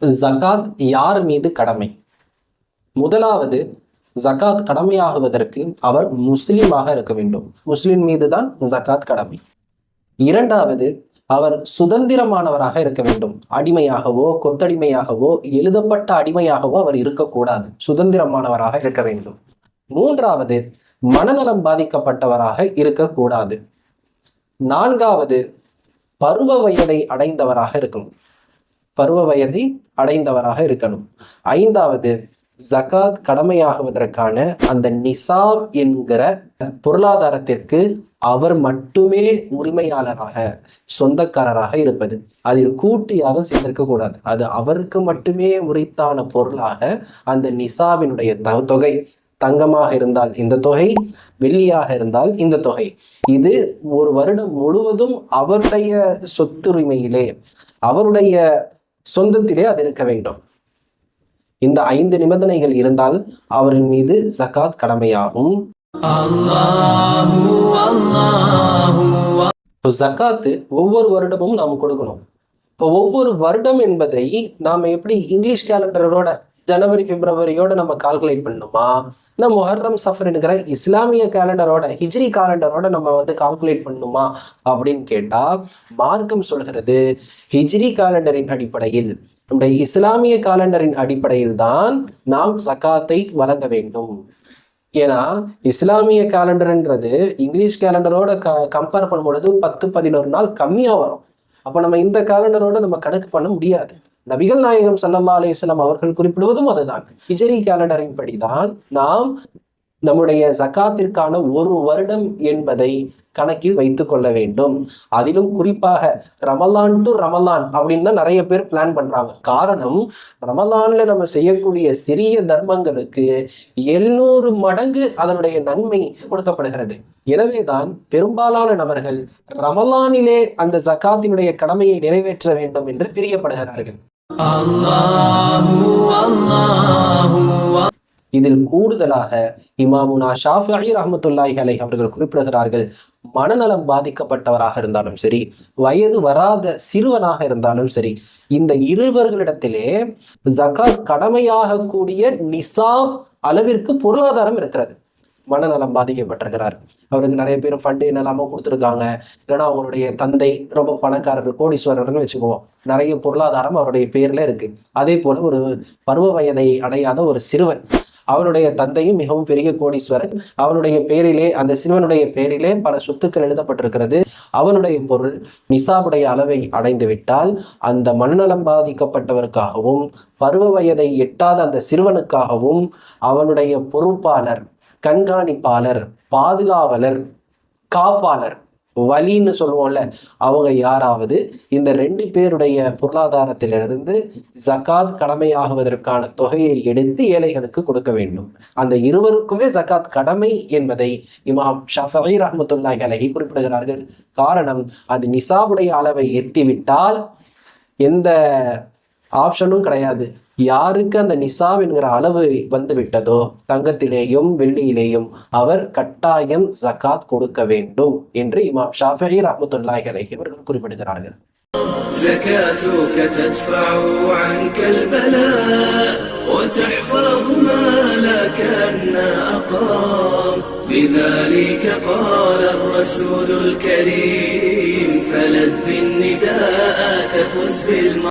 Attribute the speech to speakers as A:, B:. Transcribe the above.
A: ஜகாத் யார் மீது கடமை? முதலாவது ஜகாத் கடமையாகுவதற்கு அவர் முஸ்லீமாக இருக்க வேண்டும். முஸ்லிம் மீது தான் ஜகாத் கடமை. இரண்டாவது அவர் சுதந்திரமானவராக இருக்க வேண்டும். அடிமையாகவோ கொத்தடிமையாகவோ எழுதப்பட்ட அடிமையாகவோ அவர் இருக்கக்கூடாது. சுதந்திரமானவராக இருக்க வேண்டும். மூன்றாவது மனநலம் பாதிக்கப்பட்டவராக இருக்கக்கூடாது. நான்காவது பருவ வயதை அடைந்தவராக இருக்கணும். பருவ வயதை அடைந்தவராக இருக்கணும். ஐந்தாவது ஜகாத் கடமையாகுவதற்கான அந்த நிசாப் என்கிற பொருளாதாரத்திற்கு அவர் மட்டுமே உரிமையாளராக சொந்தக்காரராக இருப்பது. அதில் கூட்டு யாரும் சேர்ந்திருக்க கூடாது. அது அவருக்கு மட்டுமே உரித்தான பொருளாக அந்த நிசாவினுடைய தொகை. தங்கமாக இருந்தால் இந்த தொகை வெள்ளியாக இருந்தால் இந்த தொகை. இது ஒரு வருடம் முழுவதும் அவருடைய சொத்துரிமையிலே அவருடைய சொந்தத்திலே அது இருக்க வேண்டும். இந்த ஐந்து நிபந்தனைகள் இருந்தால் அவரின் மீது ஜகாத் கடமையாகும். ஜக்காத்து ஒவ்வொரு வருடமும் நாம் கொடுக்கணும். இப்போ ஒவ்வொரு வருடம் என்பதை நாம் எப்படி இங்கிலீஷ் கேலண்டரோட ஜனவரி பிப்ரவரியோட நம்ம கால்குலேட் பண்ணணுமா? இல்லை முஹர்ரம் சஃபர்னுங்கிற இஸ்லாமிய கேலண்டரோட ஹிஜ்ரி கேலண்டரோட நம்ம வந்து கால்குலேட் பண்ணணுமா அப்படின்னு கேட்டால் மார்க்கம் சொல்கிறது ஹிஜ்ரி காலண்டரின் அடிப்படையில். நம்முடைய இஸ்லாமிய காலண்டரின் அடிப்படையில் தான் நாம் சக்காத்தை வழங்க வேண்டும். ஏன்னா இஸ்லாமிய கேலண்டர்ன்றது இங்கிலீஷ் கேலண்டரோட க கம்பேர் பண்ணும்பொழுது பத்து பதினோரு நாள் கம்மியாக வரும். அப்போ நம்ம இந்த கேலண்டரோட நம்ம கணக்கு பண்ண முடியாது. நபிகள் நாயகம் ஸல்லல்லாஹு அலைஹி அவர்கள் குறிப்பிடுவதும் அதுதான். ஹிஜரி கேலண்டரின் படிதான் நாம் நம்முடைய ஜக்காத்திற்கான ஒரு வருடம் என்பதை கணக்கில் வைத்துக் கொள்ள வேண்டும். அதிலும் குறிப்பாக ரமலான் டு ரமலான் அப்படின்னு தான் நிறைய பேர் பிளான் பண்றாங்க. காரணம் ரமலான்ல நம்ம செய்யக்கூடிய சிறிய தர்மங்களுக்கு எழுநூறு மடங்கு அதனுடைய நன்மை கொடுக்கப்படுகிறது. எனவேதான் பெரும்பாலான நபர்கள் ரமலானிலே அந்த ஜக்காத்தினுடைய கடமையை நிறைவேற்ற வேண்டும் என்று பிரியப்படுகிறார்கள். இதில் கூடுதலாக இமாமுனா ஷாஃபி ரஹமத்துல்லாஹி அலை அவர்கள் குறிப்பிடுகிறார்கள் மனநலம் பாதிக்கப்பட்டவராக இருந்தாலும் சரி வயது வராத சிறுவனாக இருந்தாலும் சரி இந்த இருவர்களிடத்திலே ஜகாத் கடமையாக கூடிய நிசாப் அளவிற்கு பொருளாதாரம் இருக்கிறது. மனநலம் பாதிக்கப்பட்டிருக்கிறார். அவருக்கு நிறைய பேர் ஃபண்டு என்னெல்லாமோ கொடுத்துருக்காங்க. இல்லைன்னா அவங்களுடைய தந்தை ரொம்ப பணக்காரர் கோடீஸ்வரர்னு வச்சுக்குவோம். நிறைய பொருளாதாரம் அவருடைய பேரில் இருக்கு. அதே போல ஒரு பருவ வயதை அடையாத ஒரு சிறுவன். அவனுடைய தந்தையும் மிகவும் பெரிய கோடீஸ்வரன். அவனுடைய பேரிலே அந்த சிறுவனுடைய பேரிலே பல சொத்துக்கள் எழுதப்பட்டிருக்கிறது. அவனுடைய பொருள் நிசாவுடைய அளவை அடைந்து விட்டால் அந்த மனநலம் பாதிக்கப்பட்டவருக்காகவும் பருவ வயதை எட்டாத அந்த சிறுவனுக்காகவும் அவனுடைய பொறுப்பாளர் கண்காணிப்பாளர் பாதுகாவலர் காப்பாளர் வலின்னு சொல்லுவோம்ல அவங்க யாராவது இந்த ரெண்டு பேருடைய பொருளாதாரத்திலிருந்து ஜக்காத் கடமையாகுவதற்கான தொகையை எடுத்து ஏழைகளுக்கு கொடுக்க வேண்டும். அந்த இருவருக்குமே ஜக்காத் கடமை என்பதை இமாம் ஷஃபி ரஹமத்துல்லாஹி அலஹி குறிப்பிடுகிறார்கள். காரணம் அது நிசாவுடைய அளவை எத்திவிட்டால் எந்த ஆப்ஷனும் கிடையாது. யாருக்கு அந்த நிசாப் என்கிற அளவு வந்து விட்டதோ தங்கத்திலேயும் வெள்ளியிலேயும் அவர் கட்டாயம் ஜகாத் கொடுக்க வேண்டும் என்று இமாம் ஷாஃபி ரஹமத்துல்லாஹி அலைஹி அவர்கள் குறிப்பிடுகிறார்கள்
B: زكاتك تدفع عنك البلاء وتحفظ مالك أن أقام لذلك قال الرسول الكريم فلد بالنداء تفز بالم